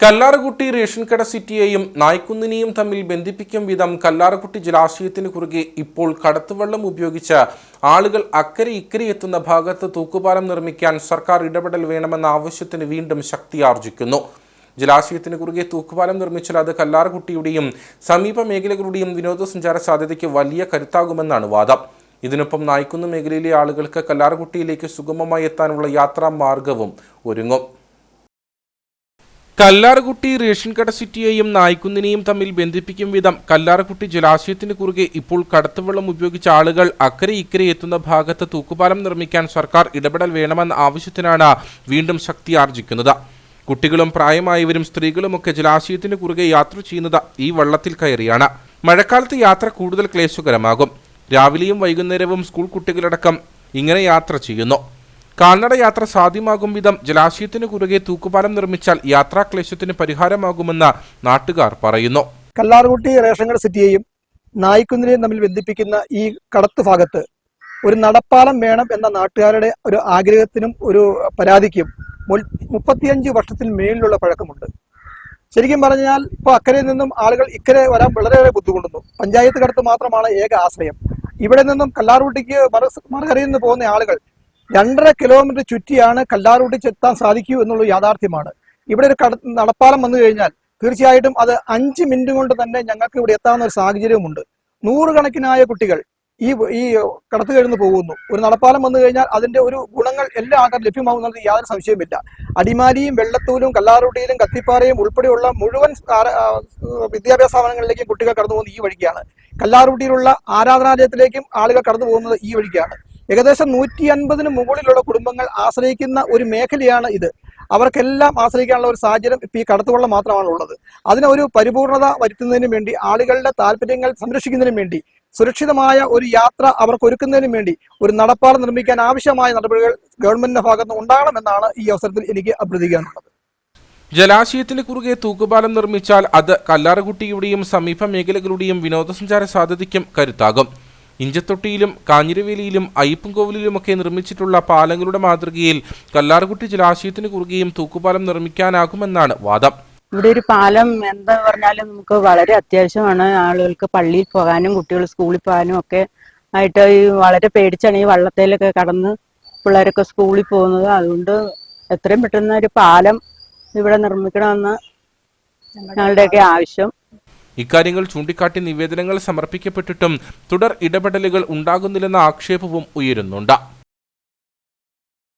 Kallarkutty ration കട സിറ്റിയെയും നായ്ക്കുന്നിനെയും തമ്മിൽ ബന്ധിപ്പിക്കും വിധം കല്ലാറുകുട്ടി ജലാശയത്തിന് കുറുകെ ഇപ്പോൾ കടത്തുവെള്ളം ഉപയോഗിച്ച് ആളുകൾ അക്കരെ ഇക്കരെ എത്തുന്ന ഭാഗത്ത് തൂക്കുപാലം നിർമ്മിക്കാൻ സർക്കാർ ഇടപെടൽ വേണമെന്ന ആവശ്യത്തിന് വീണ്ടും ശക്തിയാർജിക്കുന്നു ജലാശയത്തിന് കുറുകെ തൂക്കുപാലം നിർമ്മിച്ചാൽ അത് കല്ലാറുകുട്ടിയുടെയും സമീപ മേഖലകളുടെയും വിനോദസഞ്ചാര സാധ്യതയ്ക്ക് വലിയ കരുത്താകുമെന്നാണ് വാദം. ഇതിനൊപ്പം നായ്ക്കുന്ന് മേഖലയിലെ ആളുകൾക്ക് കല്ലാറുകുട്ടിയിലേക്ക് സുഗമമായി എത്താനുള്ള യാത്രാ മാർഗവും ഒരുങ്ങും. കല്ലാർകുട്ടി റേഷൻ കട സിറ്റിയെയും നായ്ക്കുന്നിനെയും തമ്മിൽ ബന്ധിപ്പിക്കും വിധം കല്ലാർകുട്ടി ജലാശയത്തിന് കുറുകെ ഇപ്പോൾ കടത്തുവെള്ളം ഉപയോഗിച്ച ആളുകൾ അക്കരെ ഇക്കരെ എത്തുന്ന ഭാഗത്ത് തൂക്കുപാലം നിർമ്മിക്കാൻ സർക്കാർ ഇടപെടൽ വേണമെന്ന ആവശ്യത്തിനാണ് വീണ്ടും ശക്തി ആർജിക്കുന്നത്. കുട്ടികളും പ്രായമായവരും സ്ത്രീകളുമൊക്കെ ജലാശയത്തിന് കുറുകെ യാത്ര ചെയ്യുന്നത് ഈ വള്ളത്തിൽ കയറിയാണ്. മഴക്കാലത്ത് യാത്ര കൂടുതൽ ക്ലേശകരമാകും. രാവിലെയും വൈകുന്നേരവും സ്കൂൾ കുട്ടികളടക്കം ഇങ്ങനെ യാത്ര ചെയ്യുന്നു. കാൽനട യാത്ര സാധ്യമാകും വിധം ജലാശയത്തിന് കുറുകെ തൂക്കുപാലം നിർമ്മിച്ചാൽ യാത്രാക്ലേശത്തിന് പരിഹാരമാകുമെന്ന് നാട്ടുകാർ പറയുന്നു. കല്ലാർകുട്ടി റേഷൻ സിറ്റിയെയും നായിക്കുന്നിനെയും തമ്മിൽ ബന്ധിപ്പിക്കുന്ന ഈ കടത്ത് ഭാഗത്ത് ഒരു നടപ്പാലം വേണം എന്ന നാട്ടുകാരുടെ ഒരു ആഗ്രഹത്തിനും ഒരു പരാതിക്കും മുപ്പത്തിയഞ്ച് വർഷത്തിൽ മേളിലുള്ള പഴക്കമുണ്ട്. ശരിക്കും പറഞ്ഞാൽ ഇപ്പോൾ അക്കരയിൽ നിന്നും ആളുകൾ ഇക്കരെ വരാൻ വളരെയേറെ ബുദ്ധിമുട്ടുന്നു. പഞ്ചായത്ത് കടത്ത് മാത്രമാണ് ഏക ആശ്രയം. ഇവിടെ നിന്നും കല്ലാർകുട്ടിക്ക് മറ മറുകരയിൽ നിന്ന് പോകുന്ന ആളുകൾ രണ്ടര കിലോമീറ്റർ ചുറ്റിയാണ് കല്ലാറൂട്ടിൽ എത്താൻ സാധിക്കൂ എന്നുള്ള യാഥാർത്ഥ്യമാണ്. ഇവിടെ ഒരു കട നടപ്പാലം വന്നു കഴിഞ്ഞാൽ തീർച്ചയായിട്ടും അത് അഞ്ച് മിനിറ്റ് കൊണ്ട് തന്നെ ഞങ്ങൾക്ക് ഇവിടെ എത്താവുന്ന ഒരു സാഹചര്യമുണ്ട് നൂറുകണക്കിനായ കുട്ടികൾ ഈ ഈ കടത്തു കഴിഞ്ഞ് പോകുന്നു. ഒരു നടപ്പാലം വന്നു കഴിഞ്ഞാൽ അതിന്റെ ഒരു ഗുണങ്ങൾ എല്ലാ ആൾക്കാർ ലഭ്യമാകുന്നത് യാതൊരു സംശയവുമില്ല. അടിമാലിയും വെള്ളത്തൂരും കല്ലാറുട്ടിയിലും കത്തിപ്പാറയും ഉൾപ്പെടെയുള്ള മുഴുവൻ വിദ്യാഭ്യാസ സ്ഥാപനങ്ങളിലേക്കും കുട്ടികൾ കടന്നു പോകുന്നത് ഈ വഴിക്കാണ്. കല്ലാറുട്ടിയിലുള്ള ആരാധനാലയത്തിലേക്കും ആളുകൾ കടന്നു പോകുന്നത് ഈ വഴിക്കാണ്. ഏകദേശം നൂറ്റി അൻപതിന് മുകളിലുള്ള കുടുംബങ്ങൾ ആശ്രയിക്കുന്ന ഒരു മേഖലയാണ് ഇത്. അവർക്കെല്ലാം ആശ്രയിക്കാനുള്ള ഒരു സാഹചര്യം ഇപ്പൊ ഈ കടത്തുവള്ളം മാത്രമാണ് ഉള്ളത്. അതിന് ഒരു പരിപൂർണത വരുത്തുന്നതിന് വേണ്ടി ആളുകളുടെ താല്പര്യങ്ങൾ സംരക്ഷിക്കുന്നതിനു വേണ്ടി സുരക്ഷിതമായ ഒരു യാത്ര അവർക്ക് ഒരുക്കുന്നതിനു വേണ്ടി ഒരു നടപ്പാത നിർമ്മിക്കാൻ ആവശ്യമായ നടപടികൾ ഗവൺമെന്റിന്റെ ഭാഗത്ത് ഉണ്ടാകണമെന്നാണ് ഈ അവസരത്തിൽ എനിക്ക് അഭ്യർത്ഥിക്കാനുള്ളത്. ജലാശയത്തിന് കുറുകെ തൂക്കുപാലം നിർമ്മിച്ചാൽ അത് കല്ലാറുകുട്ടിയുടെയും സമീപ മേഖലകളുടെയും വിനോദസഞ്ചാര സാധ്യതയ്ക്കും കരുത്താകും. ഇഞ്ചത്തൊട്ടിയിലും കാഞ്ഞിരവേലിയിലും അയ്യപ്പൻകോവിലിലുമൊക്കെ നിർമ്മിച്ചിട്ടുള്ള പാലങ്ങളുടെ മാതൃകയിൽ കല്ലാർകുട്ടി ജലാശയത്തിന് കുറുകെയും തൂക്കുപാലം നിർമ്മിക്കാനാകുമെന്നാണ് വാദം. ഇവിടെ ഒരു പാലം എന്താ പറഞ്ഞാലും നമുക്ക് വളരെ അത്യാവശ്യമാണ്. ആളുകൾക്ക് പള്ളിയിൽ പോകാനും കുട്ടികൾ സ്കൂളിൽ പോകാനും ഒക്കെ ആയിട്ട് ഈ വളരെ പേടിച്ചാണ് ഈ വള്ളത്തേലൊക്കെ കടന്ന് പിള്ളേരൊക്കെ സ്കൂളിൽ പോകുന്നത്. അതുകൊണ്ട് എത്രയും പെട്ടെന്ന് ഒരു പാലം ഇവിടെ നിർമ്മിക്കണമെന്ന് ഞങ്ങളുടെയൊക്കെ ആവശ്യം. ഇക്കാര്യങ്ങൾ ചൂണ്ടിക്കാട്ടി നിവേദനങ്ങൾ സമർപ്പിക്കപ്പെട്ടിട്ടും തുടർ ഇടപെടലുകൾ ഉണ്ടാകുന്നില്ലെന്ന ആക്ഷേപവും ഉയരുന്നുണ്ട്.